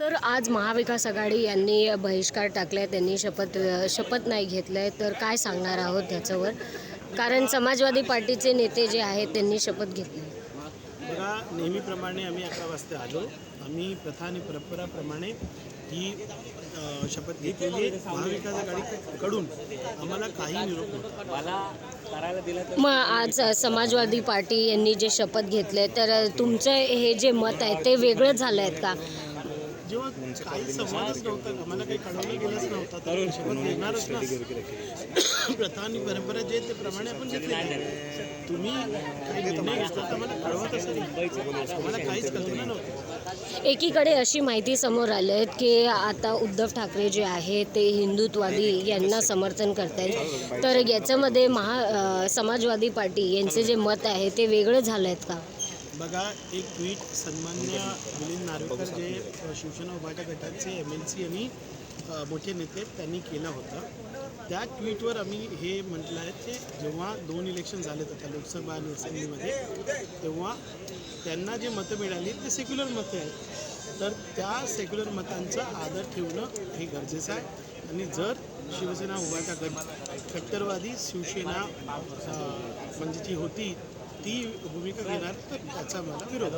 Sir आज महाविकास आघाडी यांनी बहिष्कार टाकलाय त्यांनी शपथ शपथ नाही घेतलंय तर काय सांगणार आहोत त्याच्यावर? कारण समाजवादी पार्टीचे नेते जे आहेत त्यांनी शपथ घेतली. बघा नेहमीप्रमाणे आम्ही अकरा वाजता आलो. आम्ही प्रथा आणि परंपराप्रमाणे ही शपथ घेतलेली आहे. महाविकास आघाडीकडून आम्हाला काही निरोप नव्हता मग आज समाजवादी पार्टी यांनी जे शपथ घेतले तर तुमचं हे जे मत आहे ते वेगळं झालं आहेत का? जेव्हा काही संवादच नव्हता आम्हाला काही कळवलं गेलंच नव्हतं प्रथा आणि परंपरा जे आहेत ते प्रमाणे आपण घेतले तुम्ही काहीच कल्पना नव्हती. एकीकडे अशी माहिती समोर आली आहे की आता उद्धव ठाकरे जे आहे ते हिंदुत्वादी यांना समर्थन करत आहेत तर याच्यामध्ये महा समाजवादी पार्टी यांचे जे मत आहे ते वेगळं झालं आहेत का? बघा एक ट्विट सन्मान्य मिलिंद नार्वेकर जे शिवसेना उभाटा गटाचे एम एल सी आणि मोठे नेते त्यांनी केलं होतं. त्या ट्विटवर आम्ही हे म्हटलं आहे की जेव्हा दोन इलेक्शन झाले आता लोकसभा आणि असेंब्लीमध्ये तेव्हा त्यांना जे मतं मिळाली ते सेक्युलर मतं आहेत. तर त्या सेक्युलर मतांचा आदर ठेवणं हे गरजेचं आहे. आणि जर शिवसेना उभाटा गट कट्टरवादी शिवसेना म्हणजे जी होती ती भूमिका घेणार तर त्याचा मला विरोध.